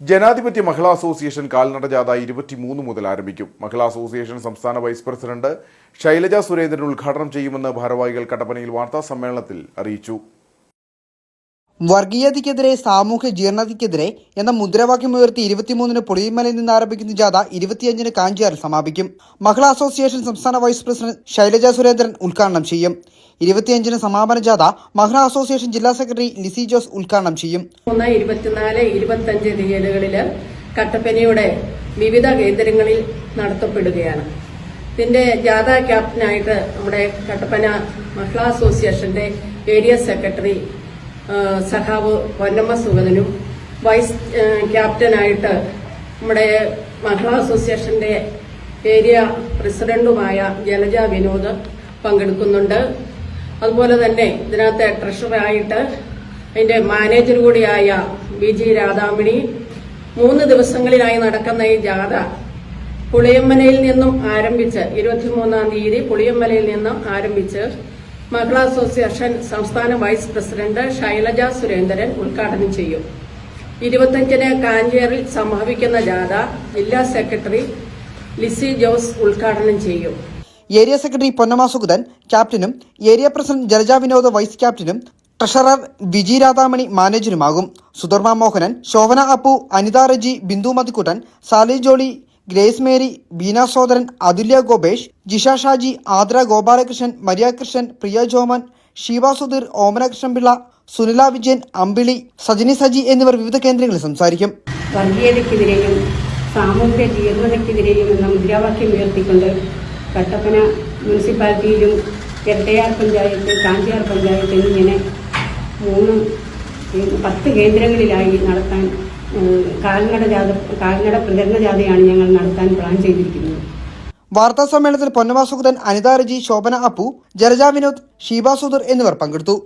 ജനാധിപത്യ മഹിളാ അസോസിയേഷൻ കാൽനട ജാഥ ഇരുപത്തിമൂന്ന് മുതൽ ആരംഭിക്കും. മഹിളാ അസോസിയേഷൻ സംസ്ഥാന വൈസ് പ്രസിഡന്റ് ശൈലജ സുരേന്ദ്രൻ ഉദ്ഘാടനം ചെയ്യുമെന്ന് ഭാരവാഹികൾ കട്ടപ്പനയിൽ വാർത്താ സമ്മേളനത്തിൽ അറിയിച്ചു. വർഗീയതയ്ക്കെതിരെ സാമൂഹ്യ ജീർണതയ്ക്കെതിരെ എന്ന മുദ്രാവാക്യം ഉയർത്തി ഇരുപത്തിമൂന്നിന് പൊളിയമലയിൽ നിന്ന് ആരംഭിക്കുന്ന ജാഥ ഇരുപത്തിയഞ്ചിന് കാഞ്ചിയാറിൽ സമാപിക്കും. മഹിളാ അസോസിയേഷൻ സംസ്ഥാന വൈസ് പ്രസിഡന്റ് ശൈലജ സുരേന്ദ്രൻ ഉദ്ഘാടനം ചെയ്യും. ഇരുപത്തിയഞ്ചിന് സമാപന ജാഥ മഹിളാ അസോസിയേഷൻ ജില്ലാ സെക്രട്ടറി ലിസി ജോസ് ഉദ്ഘാടനം ചെയ്യും. ഇരുപത്തിനാല് കട്ടപ്പനയുടെ വിവിധ കേന്ദ്രങ്ങളിൽ നടത്തപ്പെടുകയാണ്. ഇതിന്റെ ജാഥ ക്യാപ്റ്റനായിട്ട് നമ്മുടെ കട്ടപ്പന മഹിളാ അസോസിയേഷന്റെ ഏരിയ സെക്രട്ടറി സഖാവ് പൊന്നമ്മ സുഗതനും വൈസ് ക്യാപ്റ്റനായിട്ട് നമ്മുടെ മഹിളാ അസോസിയേഷന്റെ ഏരിയ പ്രസിഡന്റുമായ ജലജ വിനോദ് പങ്കെടുക്കുന്നുണ്ട്. അതുപോലെ തന്നെ ഇതിനകത്തെ ട്രഷറായിട്ട് അതിന്റെ മാനേജർ കൂടിയായ ബി ജി രാധാമണി മൂന്ന് ദിവസങ്ങളിലായി നടക്കുന്ന ഈ ജാഥ പുളിയമ്മലയിൽ നിന്നും ആരംഭിച്ച് ഇരുപത്തിമൂന്നാം തീയതി പുളിയമ്മലയിൽ നിന്നും ആരംഭിച്ച് മഹിളാ അസോസിയേഷൻ സംസ്ഥാന വൈസ് പ്രസിഡന്റ് ശൈലജ സുരേന്ദ്രൻ ഉദ്ഘാടനം ചെയ്യും. ഇരുപത്തഞ്ചിന് കാഞ്ചേറിൽ സംഭവിക്കുന്ന ജാഥ ജില്ലാ സെക്രട്ടറി ലിസി ജോസ് ഉദ്ഘാടനം ചെയ്യും. ഏരിയ സെക്രട്ടറി പൊന്നമ സുഗതൻ ക്യാപ്റ്റനും area president Jalaja Vinod vice ക്യാപ്റ്റനും ട്രഷറർ വിജി രാധാമണി മാനേജരുമാകും. Sudharma Mohanan Shobhana Appu Anitha Reji Bindu Mathikuttan Sally Jolly grace Mary Beena Sodaran Athulya Gopesh Jisha Shaji Aadra Gopalakrishnan Maria Krishnan Priya Joman Sheeba Sudheer Omanakrishnan Pillai Sunila Vijayan Ambili Sajini Saji എന്നിവർ വിവിധ കേന്ദ്രങ്ങളിൽ സംസാരിക്കും. വർഗീയതയ്ക്കെതിരെയും സാമൂഹ്യ ജീർണതയ്ക്കെതിരെയും എന്ന മുദ്രാവാക്യം ഉയർത്തിക്കൊണ്ട് കട്ടപ്പന മുനിസിപ്പാലിറ്റിയിലും എട്ടയാർ പഞ്ചായത്ത് കാഞ്ചിയാർ പഞ്ചായത്ത് എന്നിങ്ങനെ മൂന്ന് പത്ത് കേന്ദ്രങ്ങളിലായി നടത്താൻ കാൽനട ജാഥ കാൽനട പ്രചരണ ജാഥയാണ് ഞങ്ങൾ നടത്താൻ പ്ലാൻ ചെയ്തിരിക്കുന്നത്. വാർത്താ സമ്മേളനത്തിൽ പൊന്നവാസുകുതൻ അനിത റജി ശോഭന അപ്പു ജലജ വിനോദ് ഷീബ സുധർ എന്നിവർ പങ്കെടുത്തു.